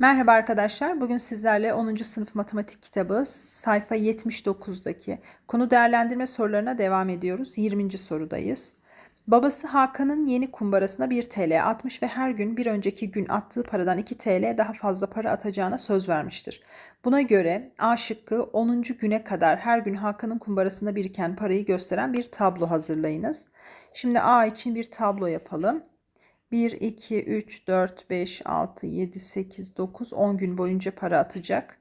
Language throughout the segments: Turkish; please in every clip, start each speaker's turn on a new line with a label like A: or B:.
A: Merhaba arkadaşlar. Bugün sizlerle 10. sınıf matematik kitabı sayfa 79'daki konu değerlendirme sorularına devam ediyoruz. 20. sorudayız. Babası Hakan'ın yeni kumbarasına 1 TL atmış ve her gün bir önceki gün attığı paradan 2 TL daha fazla para atacağına söz vermiştir. Buna göre A şıkkı 10. güne kadar her gün Hakan'ın kumbarasında biriken parayı gösteren bir tablo hazırlayınız. Şimdi A için bir tablo yapalım. 1, 2, 3, 4, 5, 6, 7, 8, 9, 10 gün boyunca para atacak.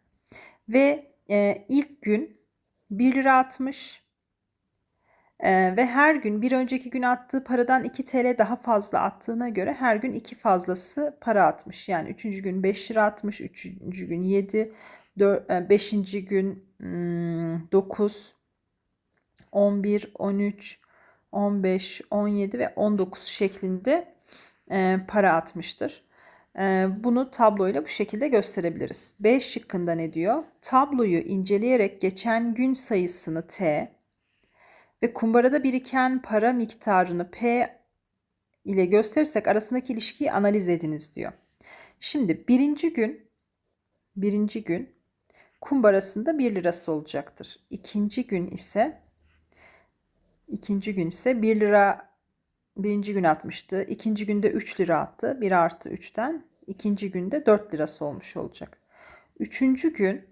A: Ve e, ilk gün 1 lira atmış. E, ve her gün bir önceki gün attığı paradan 2 TL daha fazla attığına göre her gün 2 fazlası para atmış. Yani 3. gün 5 lira atmış, 3. gün 7, 4, 5. gün 9, 11, 13, 15, 17 ve 19 şeklinde e, para atmıştır. E, bunu tabloyla bu şekilde gösterebiliriz. B şıkkında ne diyor? Tabloyu inceleyerek geçen gün sayısını T ve kumbarada biriken para miktarını P ile gösterirsek arasındaki ilişkiyi analiz ediniz diyor. Şimdi birinci gün birinci gün kumbarasında 1 lirası olacaktır. İkinci gün ise ikinci gün ise 1 lira birinci gün atmıştı. İkinci günde 3 lira attı. 1 artı 3'ten. ikinci günde 4 lirası olmuş olacak. Üçüncü gün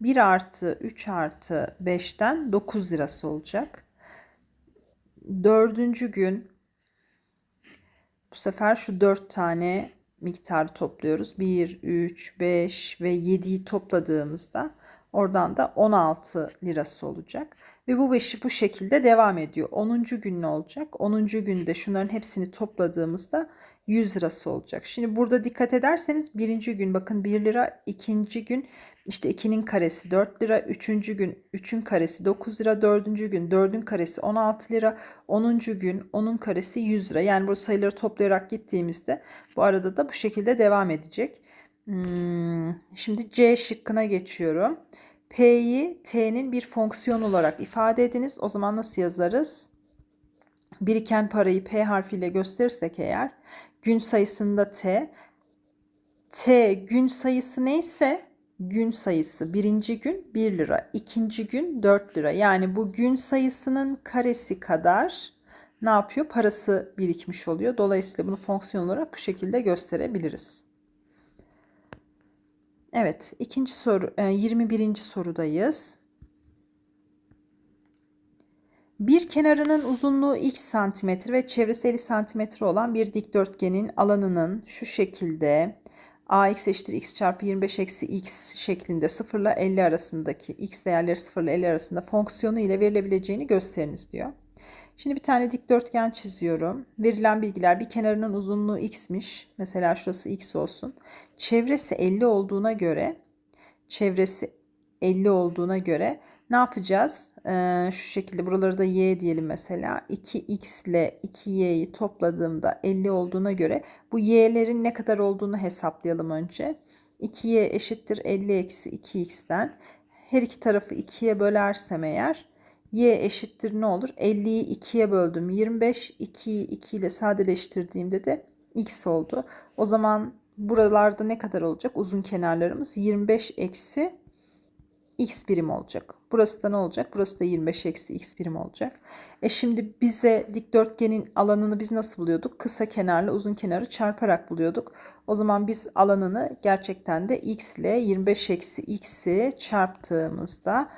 A: 1 artı 3 artı 5'ten 9 lirası olacak. Dördüncü gün bu sefer şu 4 tane miktarı topluyoruz. 1, 3, 5 ve 7'yi topladığımızda oradan da 16 lirası olacak. Ve bu beşi bu şekilde devam ediyor. 10. gün ne olacak? 10. günde şunların hepsini topladığımızda 100 lirası olacak. Şimdi burada dikkat ederseniz birinci gün bakın 1 lira, ikinci gün işte 2'nin karesi 4 lira, üçüncü gün 3'ün karesi 9 lira, dördüncü gün 4'ün karesi 16 lira, 10. gün 10'un karesi 100 lira. Yani bu sayıları toplayarak gittiğimizde bu arada da bu şekilde devam edecek. Hmm, şimdi C şıkkına geçiyorum. P'yi T'nin bir fonksiyon olarak ifade ediniz. O zaman nasıl yazarız? Biriken parayı P harfiyle gösterirsek eğer gün sayısında T T gün sayısı neyse gün sayısı birinci gün 1 lira, ikinci gün 4 lira. Yani bu gün sayısının karesi kadar ne yapıyor? Parası birikmiş oluyor. Dolayısıyla bunu fonksiyon olarak bu şekilde gösterebiliriz. Evet, ikinci soru, 21. E, sorudayız. Bir kenarının uzunluğu x santimetre ve çevresi 50 santimetre olan bir dikdörtgenin alanının şu şekilde ax eşittir x çarpı 25 eksi x şeklinde 0 ile 50 arasındaki x değerleri 0 ile 50 arasında fonksiyonu ile verilebileceğini gösteriniz diyor. Şimdi bir tane dikdörtgen çiziyorum. Verilen bilgiler bir kenarının uzunluğu x'miş. Mesela şurası x olsun. Çevresi 50 olduğuna göre çevresi 50 olduğuna göre ne yapacağız? Ee, şu şekilde buraları da y diyelim mesela. 2x ile 2y'yi topladığımda 50 olduğuna göre bu y'lerin ne kadar olduğunu hesaplayalım önce. 2y eşittir 50 eksi 2x'ten. Her iki tarafı 2'ye bölersem eğer y eşittir ne olur? 50'yi 2'ye böldüm 25. 2'yi 2 ile sadeleştirdiğimde de x oldu. O zaman buralarda ne kadar olacak? Uzun kenarlarımız 25 eksi x birim olacak. Burası da ne olacak? Burası da 25 eksi x birim olacak. E şimdi bize dikdörtgenin alanını biz nasıl buluyorduk? Kısa kenarla uzun kenarı çarparak buluyorduk. O zaman biz alanını gerçekten de x ile 25 eksi x'i çarptığımızda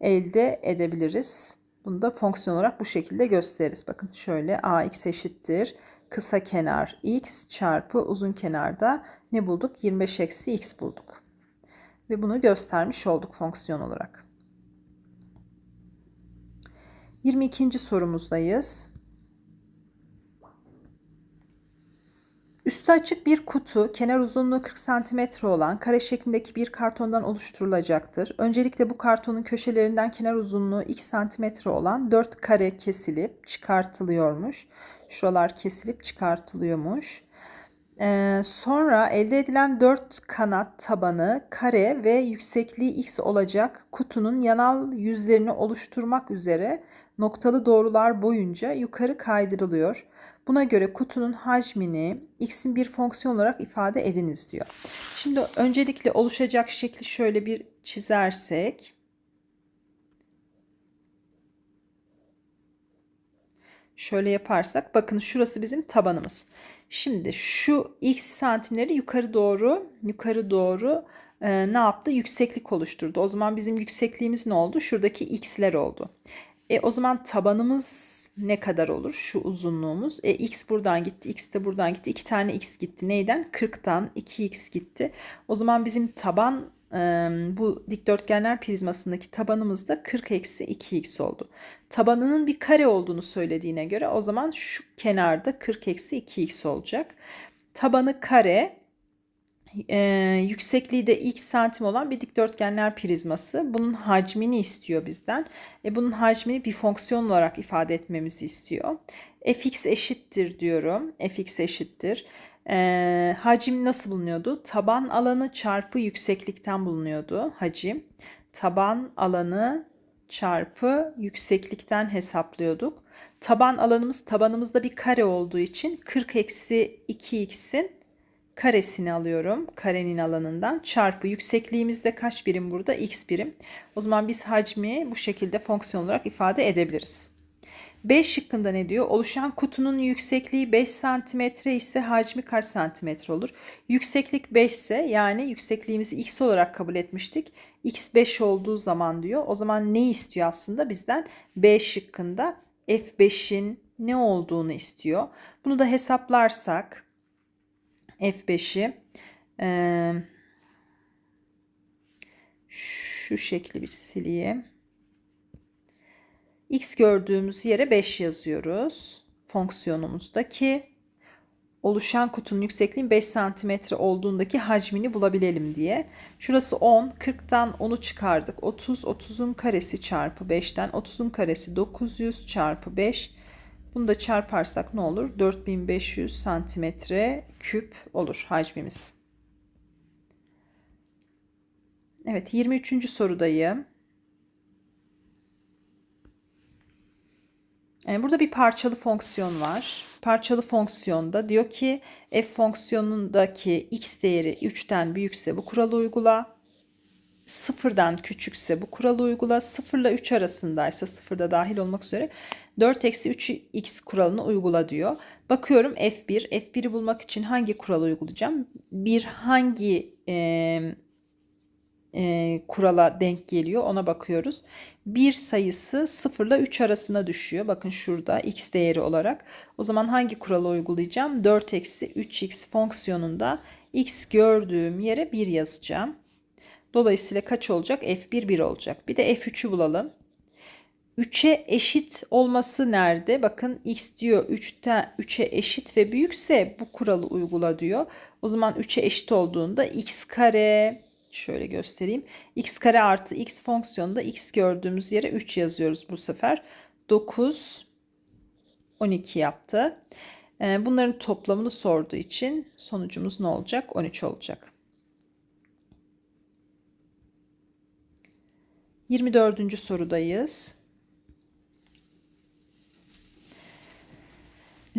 A: elde edebiliriz. Bunu da fonksiyon olarak bu şekilde gösteririz. Bakın şöyle ax eşittir. Kısa kenar x çarpı uzun kenarda ne bulduk? 25 eksi x bulduk. Ve bunu göstermiş olduk fonksiyon olarak. 22. sorumuzdayız. Üstü açık bir kutu, kenar uzunluğu 40 cm olan kare şeklindeki bir kartondan oluşturulacaktır. Öncelikle bu kartonun köşelerinden kenar uzunluğu x cm olan 4 kare kesilip çıkartılıyormuş. Şuralar kesilip çıkartılıyormuş. Ee, sonra elde edilen 4 kanat tabanı kare ve yüksekliği x olacak kutunun yanal yüzlerini oluşturmak üzere noktalı doğrular boyunca yukarı kaydırılıyor. Buna göre kutunun hacmini x'in bir fonksiyon olarak ifade ediniz diyor. Şimdi öncelikle oluşacak şekli şöyle bir çizersek. Şöyle yaparsak bakın şurası bizim tabanımız. Şimdi şu x santimleri yukarı doğru yukarı doğru e, ne yaptı? Yükseklik oluşturdu. O zaman bizim yüksekliğimiz ne oldu? Şuradaki x'ler oldu. E, o zaman tabanımız ne kadar olur? Şu uzunluğumuz. E, x buradan gitti. X de buradan gitti. 2 tane x gitti. Neyden? 40'tan 2x gitti. O zaman bizim taban bu dikdörtgenler prizmasındaki tabanımız da 40 eksi 2x oldu. Tabanının bir kare olduğunu söylediğine göre o zaman şu kenarda 40 eksi 2x olacak. Tabanı kare e, yüksekliği de x santim olan bir dikdörtgenler prizması. Bunun hacmini istiyor bizden. E, bunun hacmini bir fonksiyon olarak ifade etmemizi istiyor. fx eşittir diyorum. fx eşittir. E, hacim nasıl bulunuyordu? Taban alanı çarpı yükseklikten bulunuyordu hacim. Taban alanı çarpı yükseklikten hesaplıyorduk. Taban alanımız tabanımızda bir kare olduğu için 40 eksi 2x'in karesini alıyorum. Karenin alanından çarpı yüksekliğimizde kaç birim burada? X birim. O zaman biz hacmi bu şekilde fonksiyon olarak ifade edebiliriz. B şıkkında ne diyor? Oluşan kutunun yüksekliği 5 cm ise hacmi kaç santimetre olur? Yükseklik 5 ise yani yüksekliğimizi x olarak kabul etmiştik. x 5 olduğu zaman diyor. O zaman ne istiyor aslında bizden? B şıkkında f5'in ne olduğunu istiyor. Bunu da hesaplarsak F5'i e, şu şekli bir sileyim. X gördüğümüz yere 5 yazıyoruz. Fonksiyonumuzdaki oluşan kutunun yüksekliği 5 cm olduğundaki hacmini bulabilelim diye. Şurası 10. 40'tan 10'u çıkardık. 30. 30'un karesi çarpı 5'ten. 30'un karesi 900 çarpı 5. Bunu da çarparsak ne olur? 4500 santimetre küp olur hacmimiz. Evet 23. sorudayım. Yani burada bir parçalı fonksiyon var. Parçalı fonksiyonda diyor ki f fonksiyonundaki x değeri 3'ten büyükse bu kuralı uygula. Sıfırdan küçükse bu kuralı uygula. 0 ile 3 arasındaysa sıfırda dahil olmak üzere 4 eksi 3x kuralını uygula diyor. Bakıyorum F1. F1'i bulmak için hangi kuralı uygulayacağım? Bir hangi e, e, kurala denk geliyor ona bakıyoruz. Bir sayısı 0 ile 3 arasına düşüyor. Bakın şurada x değeri olarak. O zaman hangi kuralı uygulayacağım? 4 eksi 3x fonksiyonunda x gördüğüm yere 1 yazacağım. Dolayısıyla kaç olacak? F1 1 olacak. Bir de F3'ü bulalım. 3'e eşit olması nerede? Bakın x diyor 3'te 3'e eşit ve büyükse bu kuralı uygula diyor. O zaman 3'e eşit olduğunda x kare şöyle göstereyim. x kare artı x fonksiyonunda x gördüğümüz yere 3 yazıyoruz bu sefer. 9 12 yaptı. Ee, bunların toplamını sorduğu için sonucumuz ne olacak? 13 olacak. 24. sorudayız.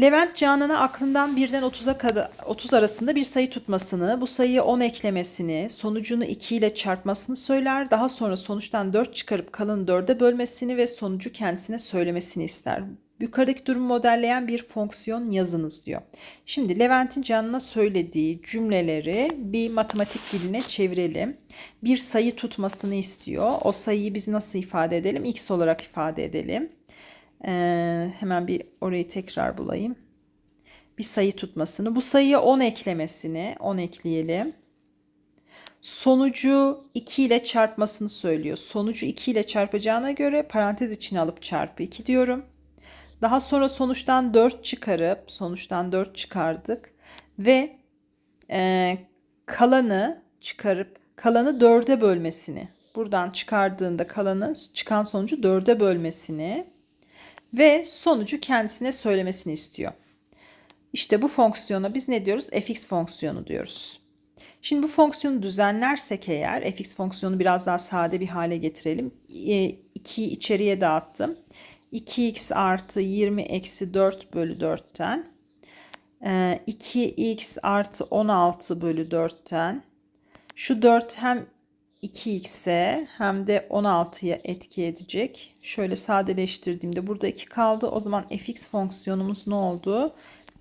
A: Levent Canan'a aklından birden 30'a kadar 30 arasında bir sayı tutmasını, bu sayıya 10 eklemesini, sonucunu 2 ile çarpmasını söyler. Daha sonra sonuçtan 4 çıkarıp kalanı 4'e bölmesini ve sonucu kendisine söylemesini ister. Yukarıdaki durumu modelleyen bir fonksiyon yazınız diyor. Şimdi Levent'in Canan'a söylediği cümleleri bir matematik diline çevirelim. Bir sayı tutmasını istiyor. O sayıyı biz nasıl ifade edelim? X olarak ifade edelim. Ee, hemen bir orayı tekrar bulayım. Bir sayı tutmasını. Bu sayıya 10 eklemesini 10 ekleyelim. Sonucu 2 ile çarpmasını söylüyor. Sonucu 2 ile çarpacağına göre parantez içine alıp çarpı 2 diyorum. Daha sonra sonuçtan 4 çıkarıp sonuçtan 4 çıkardık ve e, kalanı çıkarıp kalanı 4'e bölmesini buradan çıkardığında kalanı çıkan sonucu 4'e bölmesini ve sonucu kendisine söylemesini istiyor. İşte bu fonksiyona biz ne diyoruz? fx fonksiyonu diyoruz. Şimdi bu fonksiyonu düzenlersek eğer fx fonksiyonu biraz daha sade bir hale getirelim. 2'yi e, içeriye dağıttım. 2x artı 20 eksi 4 bölü 4'ten. Ee, 2x artı 16 bölü 4'ten. Şu 4 hem 2x'e hem de 16'ya etki edecek. Şöyle sadeleştirdiğimde burada 2 kaldı. O zaman fx fonksiyonumuz ne oldu?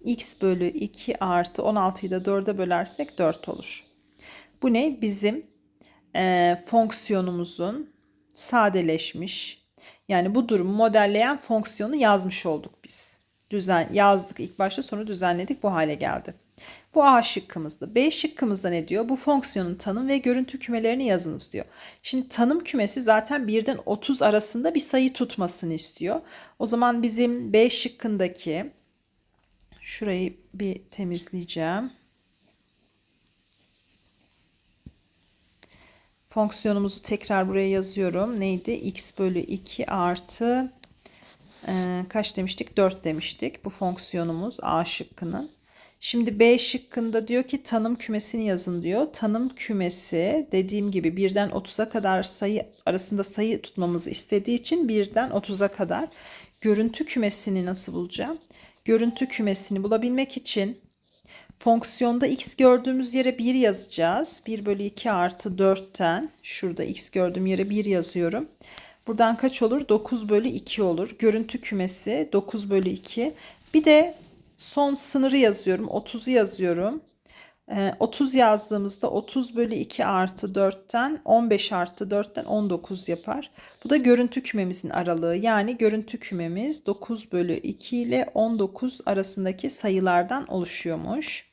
A: x bölü 2 artı 16'yı da 4'e bölersek 4 olur. Bu ne? Bizim e, fonksiyonumuzun sadeleşmiş yani bu durumu modelleyen fonksiyonu yazmış olduk biz. Düzen yazdık ilk başta sonra düzenledik bu hale geldi. Bu A şıkkımızdı. B şıkkımızda ne diyor? Bu fonksiyonun tanım ve görüntü kümelerini yazınız diyor. Şimdi tanım kümesi zaten 1'den 30 arasında bir sayı tutmasını istiyor. O zaman bizim B şıkkındaki şurayı bir temizleyeceğim. Fonksiyonumuzu tekrar buraya yazıyorum. Neydi? x bölü 2 artı e, kaç demiştik? 4 demiştik. Bu fonksiyonumuz A şıkkının. Şimdi B şıkkında diyor ki tanım kümesini yazın diyor. Tanım kümesi dediğim gibi 1'den 30'a kadar sayı arasında sayı tutmamızı istediği için 1'den 30'a kadar. Görüntü kümesini nasıl bulacağım? Görüntü kümesini bulabilmek için Fonksiyonda x gördüğümüz yere 1 yazacağız. 1 bölü 2 artı 4'ten şurada x gördüğüm yere 1 yazıyorum. Buradan kaç olur? 9 bölü 2 olur. Görüntü kümesi 9 bölü 2. Bir de son sınırı yazıyorum. 30'u yazıyorum. 30 ee, yazdığımızda 30 bölü 2 artı 4'ten 15 artı 4'ten 19 yapar. Bu da görüntü kümemizin aralığı. Yani görüntü kümemiz 9 bölü 2 ile 19 arasındaki sayılardan oluşuyormuş.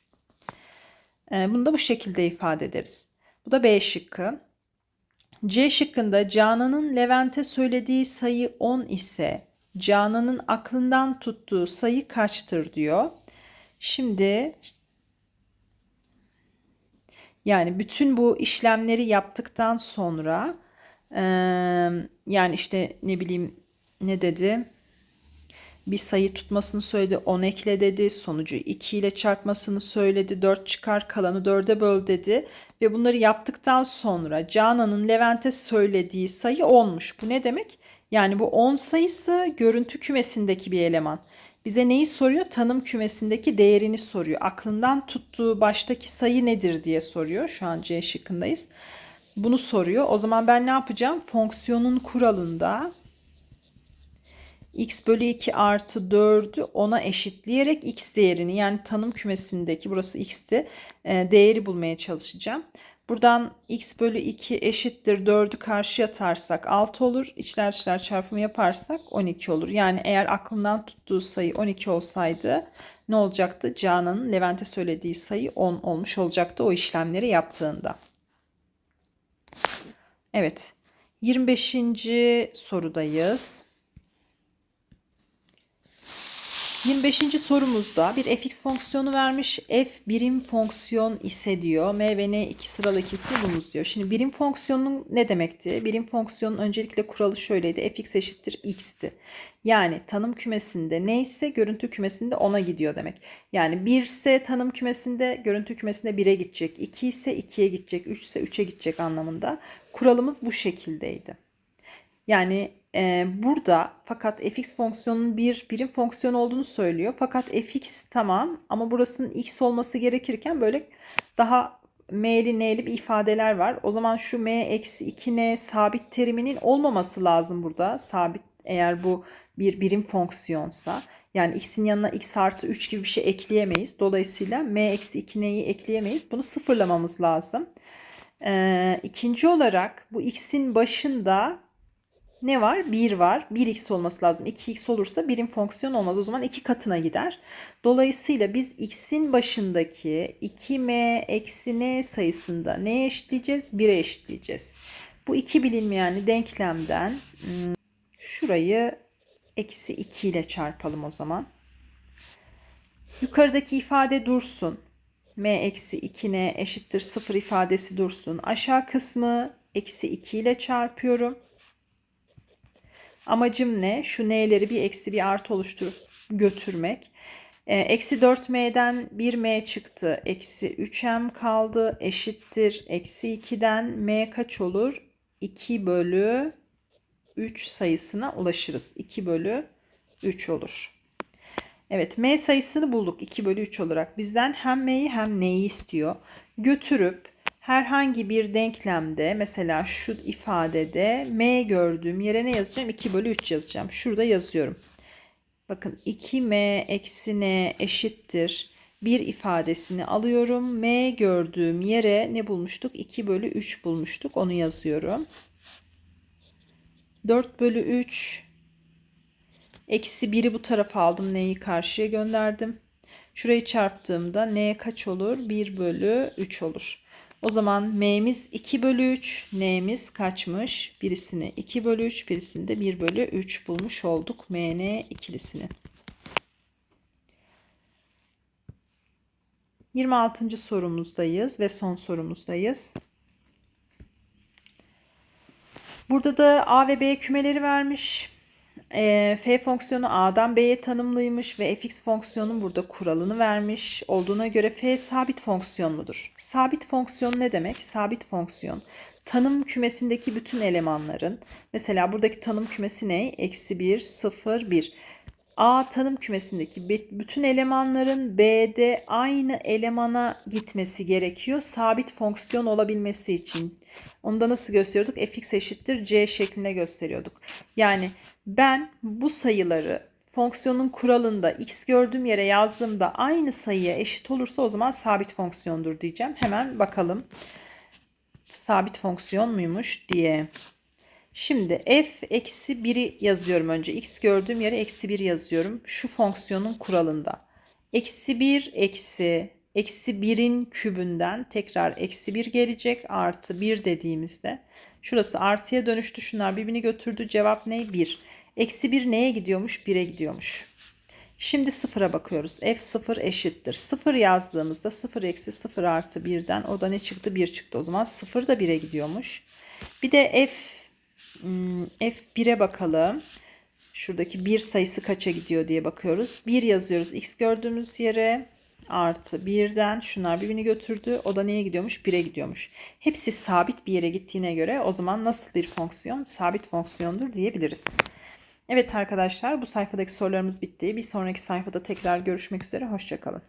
A: Ee, bunu da bu şekilde ifade ederiz. Bu da B şıkkı. C şıkkında Canan'ın Levent'e söylediği sayı 10 ise Canan'ın aklından tuttuğu sayı kaçtır diyor. Şimdi yani bütün bu işlemleri yaptıktan sonra yani işte ne bileyim ne dedi? Bir sayı tutmasını söyledi. 10 ekle dedi. Sonucu 2 ile çarpmasını söyledi. 4 çıkar kalanı 4'e böl dedi. Ve bunları yaptıktan sonra Canan'ın Levent'e söylediği sayı 10'muş. Bu ne demek? Yani bu 10 sayısı görüntü kümesindeki bir eleman. Bize neyi soruyor? Tanım kümesindeki değerini soruyor. Aklından tuttuğu baştaki sayı nedir diye soruyor. Şu an C şıkkındayız. Bunu soruyor. O zaman ben ne yapacağım? Fonksiyonun kuralında x bölü 2 artı 4'ü 10'a eşitleyerek x değerini yani tanım kümesindeki burası x'ti e, değeri bulmaya çalışacağım. Buradan x bölü 2 eşittir 4'ü karşıya atarsak 6 olur. İçler dışlar çarpımı yaparsak 12 olur. Yani eğer aklından tuttuğu sayı 12 olsaydı ne olacaktı? Canan'ın Levent'e söylediği sayı 10 olmuş olacaktı o işlemleri yaptığında. Evet. 25. sorudayız. 25. sorumuzda bir fx fonksiyonu vermiş. f birim fonksiyon ise diyor. m ve n iki sıralı ikisi bunuz diyor. Şimdi birim fonksiyonun ne demekti? Birim fonksiyonun öncelikle kuralı şöyleydi. fx eşittir x'ti. Yani tanım kümesinde neyse görüntü kümesinde ona gidiyor demek. Yani 1 ise tanım kümesinde görüntü kümesinde 1'e gidecek. 2 ise 2'ye gidecek. 3 ise 3'e gidecek anlamında. Kuralımız bu şekildeydi. Yani e, burada fakat fx fonksiyonunun bir birim fonksiyon olduğunu söylüyor. Fakat fx tamam ama burasının x olması gerekirken böyle daha m'li n'li bir ifadeler var. O zaman şu m eksi 2n sabit teriminin olmaması lazım burada. Sabit eğer bu bir birim fonksiyonsa. Yani x'in yanına x artı 3 gibi bir şey ekleyemeyiz. Dolayısıyla m eksi 2n'yi ekleyemeyiz. Bunu sıfırlamamız lazım. Ee, ikinci olarak bu x'in başında ne var? 1 var. 1x olması lazım. 2x olursa birim fonksiyon olmaz. O zaman 2 katına gider. Dolayısıyla biz x'in başındaki 2m eksi n sayısında neye eşitleyeceğiz? 1'e eşitleyeceğiz. Bu iki bilinmeyenli denklemden hmm, şurayı eksi 2 ile çarpalım o zaman. Yukarıdaki ifade dursun. m eksi 2n eşittir 0 ifadesi dursun. Aşağı kısmı eksi 2 ile çarpıyorum. Amacım ne? Şu n'leri bir eksi bir artı oluşturup götürmek. E, eksi 4m'den 1m çıktı. Eksi 3m kaldı. Eşittir. Eksi 2'den m kaç olur? 2 bölü 3 sayısına ulaşırız. 2 bölü 3 olur. Evet m sayısını bulduk 2 bölü 3 olarak. Bizden hem m'yi hem n'yi istiyor. Götürüp herhangi bir denklemde mesela şu ifadede m gördüğüm yere ne yazacağım? 2 bölü 3 yazacağım. Şurada yazıyorum. Bakın 2m eksi n eşittir. Bir ifadesini alıyorum. m gördüğüm yere ne bulmuştuk? 2 bölü 3 bulmuştuk. Onu yazıyorum. 4 bölü 3 Eksi 1'i bu tarafa aldım. N'yi karşıya gönderdim. Şurayı çarptığımda N kaç olur? 1 bölü 3 olur. O zaman M'miz 2 bölü 3. N'miz kaçmış? Birisini 2 bölü 3. Birisini de 1 bölü 3 bulmuş olduk. MN ikilisini. 26. sorumuzdayız ve son sorumuzdayız. Burada da A ve B kümeleri vermiş. E, f fonksiyonu A'dan B'ye tanımlıymış ve fx fonksiyonun burada kuralını vermiş olduğuna göre f sabit fonksiyon mudur? Sabit fonksiyon ne demek? Sabit fonksiyon tanım kümesindeki bütün elemanların mesela buradaki tanım kümesi ne? Eksi 1, 0, 1. A tanım kümesindeki bütün elemanların B'de aynı elemana gitmesi gerekiyor. Sabit fonksiyon olabilmesi için. Onu da nasıl gösteriyorduk? fx eşittir c şeklinde gösteriyorduk. Yani ben bu sayıları fonksiyonun kuralında x gördüğüm yere yazdığımda aynı sayıya eşit olursa o zaman sabit fonksiyondur diyeceğim. Hemen bakalım. Sabit fonksiyon muymuş diye. Şimdi f eksi 1'i yazıyorum önce. x gördüğüm yere eksi 1 yazıyorum. Şu fonksiyonun kuralında. Eksi 1 eksi eksi 1'in kübünden tekrar eksi 1 gelecek. Artı 1 dediğimizde. Şurası artıya dönüştü. Şunlar birbirini götürdü. Cevap ne? 1. Eksi 1 neye gidiyormuş? 1'e gidiyormuş. Şimdi sıfıra bakıyoruz. F 0 eşittir. 0 yazdığımızda 0 eksi 0 artı 1'den o da ne çıktı? 1 çıktı. O zaman 0 da 1'e gidiyormuş. Bir de F hmm, F1'e bakalım. Şuradaki 1 sayısı kaça gidiyor diye bakıyoruz. 1 yazıyoruz. X gördüğümüz yere artı 1'den şunlar birbirini götürdü. O da neye gidiyormuş? 1'e gidiyormuş. Hepsi sabit bir yere gittiğine göre o zaman nasıl bir fonksiyon? Sabit fonksiyondur diyebiliriz. Evet arkadaşlar bu sayfadaki sorularımız bitti. Bir sonraki sayfada tekrar görüşmek üzere. Hoşçakalın.